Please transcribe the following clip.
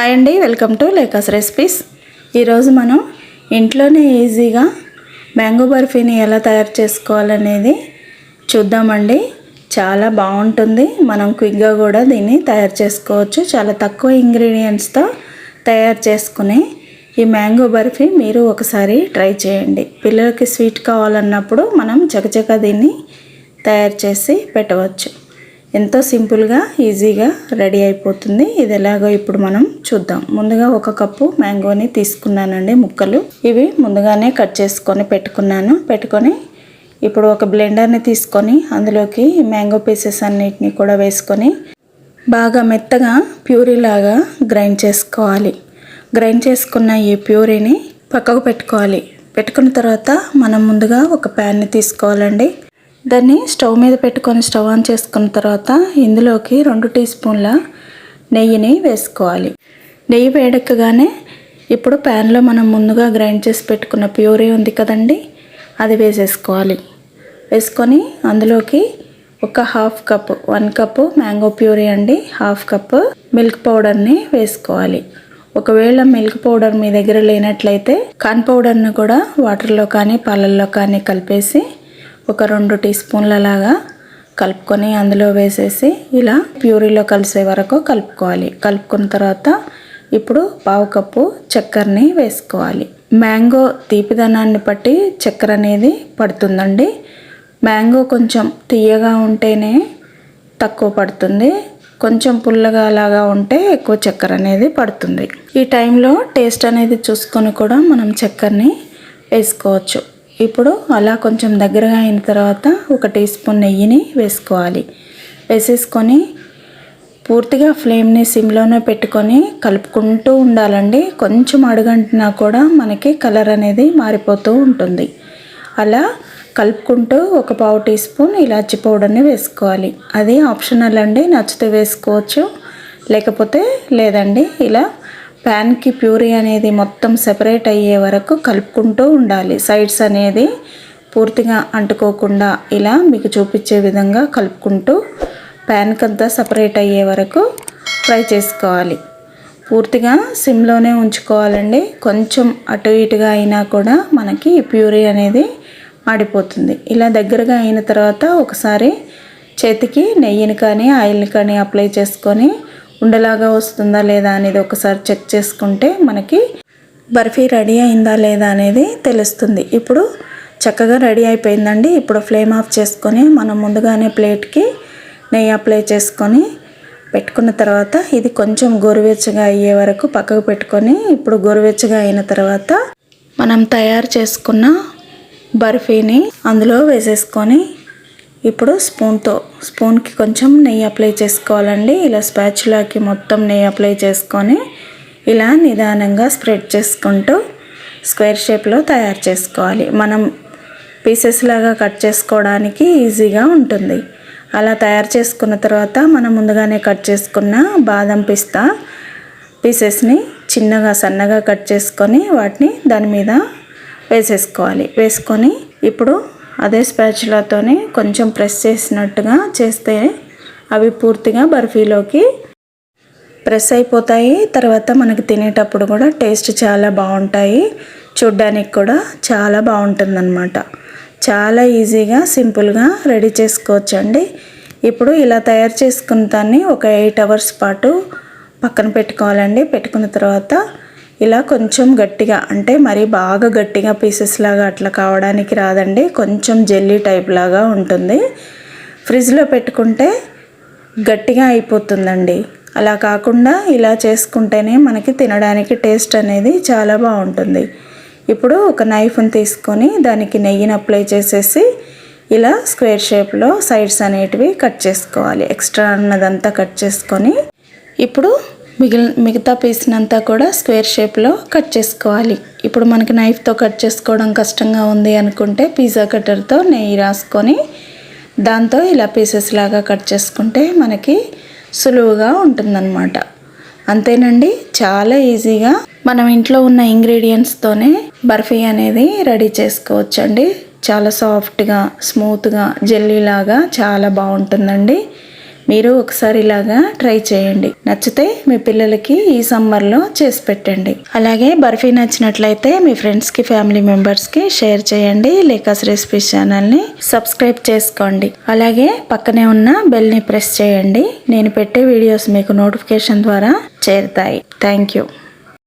Hi అండి welcome to లేకాస్ recipes. ఈరోజు మనం ఇంట్లోనే ఈజీగా మ్యాంగో బర్ఫీని ఎలా తయారు చేసుకోవాలనేది చూద్దామండి. చాలా బాగుంటుంది. మనం క్విక్గా కూడా దీన్ని తయారు చేసుకోవచ్చు. చాలా తక్కువ ఇంగ్రీడియంట్స్తో తయారు చేసుకునే ఈ మ్యాంగో బర్ఫీ మీరు ఒకసారి ట్రై చేయండి. పిల్లలకి స్వీట్ కావాలన్నప్పుడు మనం చకచక దీన్ని తయారు చేసి పెట్టవచ్చు. ఎంతో సింపుల్గా ఈజీగా రెడీ అయిపోతుంది. ఇది ఎలాగో ఇప్పుడు మనం చూద్దాం. ముందుగా ఒక కప్పు మ్యాంగోని తీసుకున్నానండి ముక్కలు. ఇవి ముందుగానే కట్ చేసుకొని పెట్టుకున్నాను. పెట్టుకొని ఇప్పుడు ఒక బ్లెండర్ని తీసుకొని అందులోకి మ్యాంగో పీసెస్ అన్నిటిని కూడా వేసుకొని బాగా మెత్తగా ప్యూరీ లాగా గ్రైండ్ చేసుకోవాలి. గ్రైండ్ చేసుకున్న ఈ ప్యూరీని పక్కకు పెట్టుకోవాలి. పెట్టుకున్న తర్వాత మనం ముందుగా ఒక ప్యాన్ని తీసుకోవాలండి. దాన్ని స్టవ్ మీద పెట్టుకొని స్టవ్ ఆన్ చేసుకున్న తర్వాత ఇందులోకి రెండు టీ స్పూన్ల నెయ్యిని వేసుకోవాలి. నెయ్యి వేడెక్కగానే ఇప్పుడు ప్యాన్లో మనం ముందుగా గ్రైండ్ చేసి పెట్టుకున్న ప్యూరీ ఉంది కదండి అది వేసేసుకోవాలి. వేసుకొని అందులోకి ఒక half cup one cup mango puree అండి హాఫ్ కప్ మిల్క్ పౌడర్ని వేసుకోవాలి. ఒకవేళ మిల్క్ పౌడర్ మీ దగ్గర లేనట్లయితే కాన్ పౌడర్ని కూడా వాటర్లో కానీ పాలల్లో కానీ కలిపేసి ఒక రెండు టీ స్పూన్ల లాగా కలుపుకొని అందులో వేసేసి ఇలా ప్యూరీలో కలిసే వరకు కలుపుకోవాలి. కలుపుకున్న తర్వాత ఇప్పుడు పావు కప్పు చక్కెరని వేసుకోవాలి. మ్యాంగో తీపిదనాన్ని బట్టి చక్కెర అనేది పడుతుందండి. మ్యాంగో కొంచెం తీయగా ఉంటేనే తక్కువ పడుతుంది. కొంచెం పుల్లగా అలాగా ఉంటే ఎక్కువ చక్కెర అనేది పడుతుంది. ఈ టైంలో టేస్ట్ అనేది చూసుకొని కూడా మనం చక్కెరని వేసుకోవచ్చు. ఇప్పుడు అలా కొంచెం దగ్గరగా అయిన తర్వాత ఒక టీ స్పూన్ నెయ్యిని వేసుకోవాలి. వేసేసుకొని పూర్తిగా ఫ్లేమ్ని సిమ్లోనే పెట్టుకొని కలుపుకుంటూ ఉండాలండి. కొంచెం అడుగంటున్నా కూడా మనకి కలర్ అనేది మారిపోతూ ఉంటుంది. అలా కలుపుకుంటూ ఒక పావు టీ స్పూన్ ఇలాచి పౌడర్ని వేసుకోవాలి. అది ఆప్షనల్ అండి నచ్చితే వేసుకోవచ్చు లేకపోతే లేదండి. ఇలా ప్యాన్కి ప్యూరీ అనేది మొత్తం సెపరేట్ అయ్యే వరకు కలుపుకుంటూ ఉండాలి. సైడ్స్ అనేది పూర్తిగా అంటుకోకుండా ఇలా మీకు చూపించే విధంగా కలుపుకుంటూ ప్యాన్కి అంతా సపరేట్ అయ్యే వరకు ఫ్రై చేసుకోవాలి. పూర్తిగా సిమ్లోనే ఉంచుకోవాలండి. కొంచెం అటు ఇటుగా అయినా కూడా మనకి ప్యూరీ అనేది మాడిపోతుంది ఇలా దగ్గరగా అయిన తర్వాత ఒకసారి చేతికి నెయ్యిని కానీ ఆయిల్ని కానీ అప్లై చేసుకొని ఉండలాగా వస్తుందా లేదా అనేది ఒకసారి చెక్ చేసుకుంటే మనకి బర్ఫీ రెడీ అయిందా లేదా అనేది తెలుస్తుంది. ఇప్పుడు చక్కగా రెడీ అయిపోయిందండి. ఇప్పుడు ఫ్లేమ్ ఆఫ్ చేసుకొని మనం ముందుగానే ప్లేట్కి నెయ్యి అప్లై చేసుకొని పెట్టుకున్న తర్వాత ఇది కొంచెం గోరువెచ్చగా అయ్యే వరకు పక్కకు పెట్టుకొని ఇప్పుడు గోరువెచ్చగా అయిన తర్వాత మనం తయారు చేసుకున్న బర్ఫీని అందులో వేసేసుకొని ఇప్పుడు స్పూన్తో స్పూన్కి కొంచెం నెయ్యి అప్లై చేసుకోవాలండి. ఇలా స్పాచులాకి మొత్తం నెయ్యి అప్లై చేసుకొని ఇలా నిదానంగా స్ప్రెడ్ చేసుకుంటూ స్క్వేర్ షేప్లో తయారు చేసుకోవాలి. మనం పీసెస్ లాగా కట్ చేసుకోవడానికి ఈజీగా ఉంటుంది. అలా తయారు చేసుకున్న తర్వాత మనం ముందుగానే కట్ చేసుకున్న బాదం పిస్తా పీసెస్ని చిన్నగా సన్నగా కట్ చేసుకొని వాటిని దాని మీద వేసేసుకోవాలి. వేసుకొని ఇప్పుడు అదే స్పాచులాతోనే కొంచెం ప్రెస్ చేసినట్టుగా చేస్తే అవి పూర్తిగా బర్ఫీలోకి ప్రెస్ అయిపోతాయి. తర్వాత మనకి తినేటప్పుడు కూడా టేస్ట్ చాలా బాగుంటాయి. చూడ్డానికి కూడా చాలా బాగుంటుందన్నమాట. చాలా ఈజీగా సింపుల్గా రెడీ చేసుకోవచ్చండి. ఇప్పుడు ఇలా తయారు చేసుకున్న దాన్ని ఒక ఎయిట్ అవర్స్ పాటు పక్కన పెట్టుకోవాలండి. పెట్టుకున్న తర్వాత ఇలా కొంచెం గట్టిగా అంటే మరి బాగా గట్టిగా పీసెస్ లాగా అట్లా కావడానికి రాదండి. కొంచెం జెల్లీ టైప్ లాగా ఉంటుంది. ఫ్రిడ్జ్లో పెట్టుకుంటే గట్టిగా అయిపోతుందండి. అలా కాకుండా ఇలా చేసుకుంటేనే మనకి తినడానికి టేస్ట్ అనేది చాలా బాగుంటుంది. ఇప్పుడు ఒక నైఫ్ని తీసుకొని దానికి నెయ్యిని అప్లై చేసేసి ఇలా స్క్వేర్ షేప్లో సైడ్స్ అనేటివి కట్ చేసుకోవాలి. ఎక్స్ట్రా అన్నదంతా కట్ చేసుకొని. ఇప్పుడు మిగిలి మిగతా పీస్నంతా కూడా స్క్వేర్ షేప్లో కట్ చేసుకోవాలి. ఇప్పుడు మనకి నైఫ్తో కట్ చేసుకోవడం కష్టంగా ఉంది అనుకుంటే పిజ్జా కట్టర్తో నెయ్యి రాసుకొని దాంతో ఇలా పీసెస్ లాగా కట్ చేసుకుంటే మనకి సులువుగా ఉంటుందన్నమాట. అంతేనండి చాలా ఈజీగా మనం ఇంట్లో ఉన్న ఇంగ్రీడియంట్స్తోనే బర్ఫీ అనేది రెడీ చేసుకోవచ్చండి. చాలా సాఫ్ట్గా స్మూత్గా జెల్లీలాగా చాలా బాగుంటుందండి. మీరు ఒకసారి ఇలాగా ట్రై చేయండి. నచ్చితే మీ పిల్లలకి ఈ సమ్మర్లో చేసి పెట్టండి. అలాగే బర్ఫీ నచ్చినట్లయితే మీ ఫ్రెండ్స్కి ఫ్యామిలీ మెంబర్స్కి షేర్ చేయండి. లేకాస్ రెసిపీస్ ఛానల్ని సబ్స్క్రైబ్ చేసుకోండి. అలాగే పక్కనే ఉన్న బెల్ని ప్రెస్ చేయండి. నేను పెట్టే వీడియోస్ మీకు నోటిఫికేషన్ ద్వారా చేరుతాయి. Thank you.